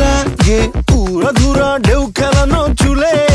লাগে উড়া ধুরা ঢেউ খেলানো চুলে।